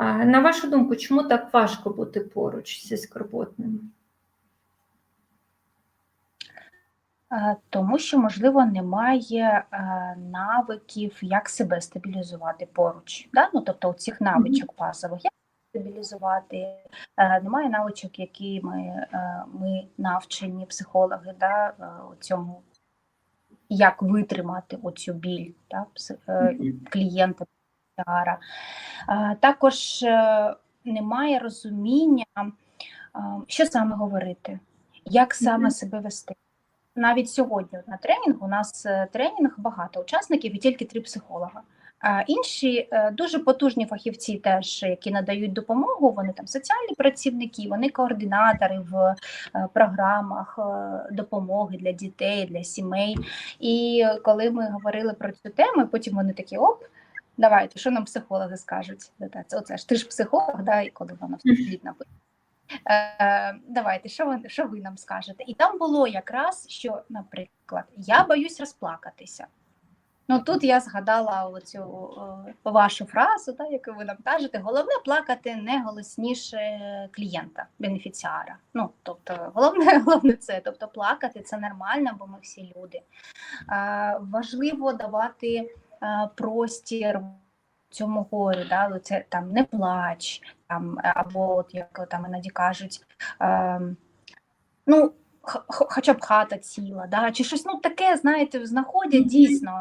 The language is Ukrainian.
На вашу думку, чому так важко бути поруч зі скорботним? Тому що, можливо, немає навиків, як себе стабілізувати поруч. Да? Ну, тобто цих навичок базових, як стабілізувати, немає навичок, які ми, ми навчені психологи, да? у цьому, як витримати оцю біль да? е, клієнта. Е, Також е, немає розуміння, що саме говорити, як саме себе вести. Навіть сьогодні на тренінгу у нас е, тренінг багато учасників і тільки три психолога. А інші е, дуже потужні фахівці, теж які надають допомогу. Вони там соціальні працівники, вони координатори в програмах допомоги для дітей, для сімей. І коли ми говорили про цю тему, потім вони такі оп. Давайте, що нам психологи скажуть? Оце ж ти ж психолог, да, і коли вона в світ написано. Е, давайте, що ви, що ви нам скажете? І там було якраз, що, наприклад, я боюсь розплакатися. Ну тут я згадала оцю е, вашу фразу, да, яку ви нам кажете. Головне плакати не голосніше клієнта, бенефіціара. Ну, тобто, головне, головне це. Тобто, плакати це нормально, бо ми всі люди. Е, важливо давати простір цьому горю, да, це там не плач, там, або от як там іноді кажуть, е, ну, хоча б хата ціла, да, чи щось ну таке, знаєте, знаходять дійсно